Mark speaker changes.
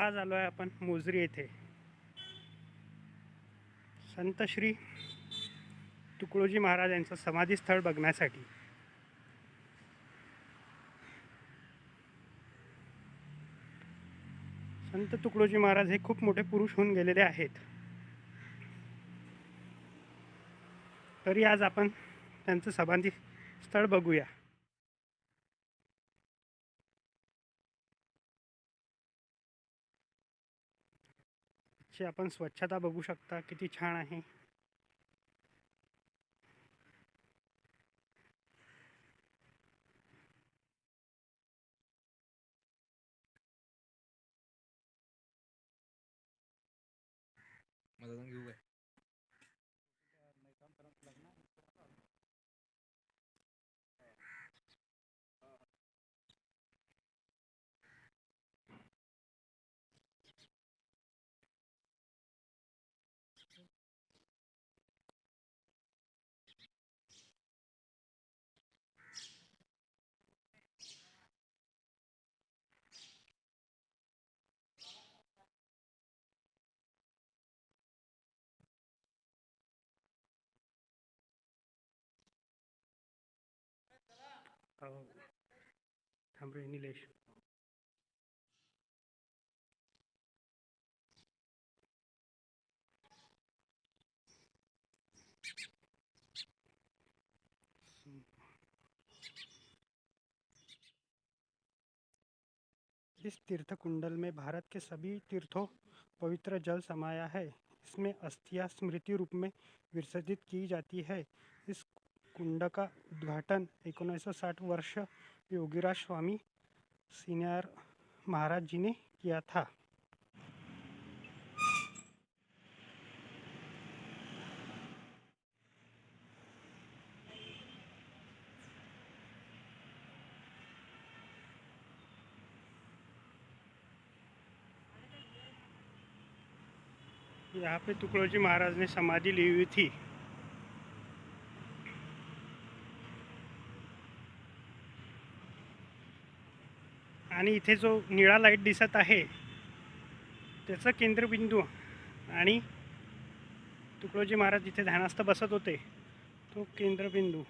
Speaker 1: आज आलो आहे आपण मोजरी येथे. संत श्री तुकडोजी महाराज यांचं समाधीस्थळ बघण्यासाठी. संत तुकडोजी महाराज हे खूप मोठे पुरुष होऊन गेलेले आहेत. तरी आज आपण त्यांचं समाधी स्थळ बघूया. ची आपण स्वच्छता बघू शकता. किती छान आहे.
Speaker 2: घेऊ
Speaker 1: इस तीर्थ कुंडल में भारत के सभी तीर्थों पवित्र जल समाया है। इसमें अस्थियाँ स्मृति रूप में विसर्जित की जाती है। इस कुंड का उद्घाटन 1960 वर्ष योगीराज स्वामी सीनियर महाराज जी ने किया था। यहाँ पे तुकडोजी महाराज ने समाधि ली हुई थी। आणि इथे जो निळा लाइट दिसत आहे त्याचं केंद्रबिंदू आणि तुकडोजी महाराज जिथे ध्यानास्थ बसत होते तो केंद्रबिंदू.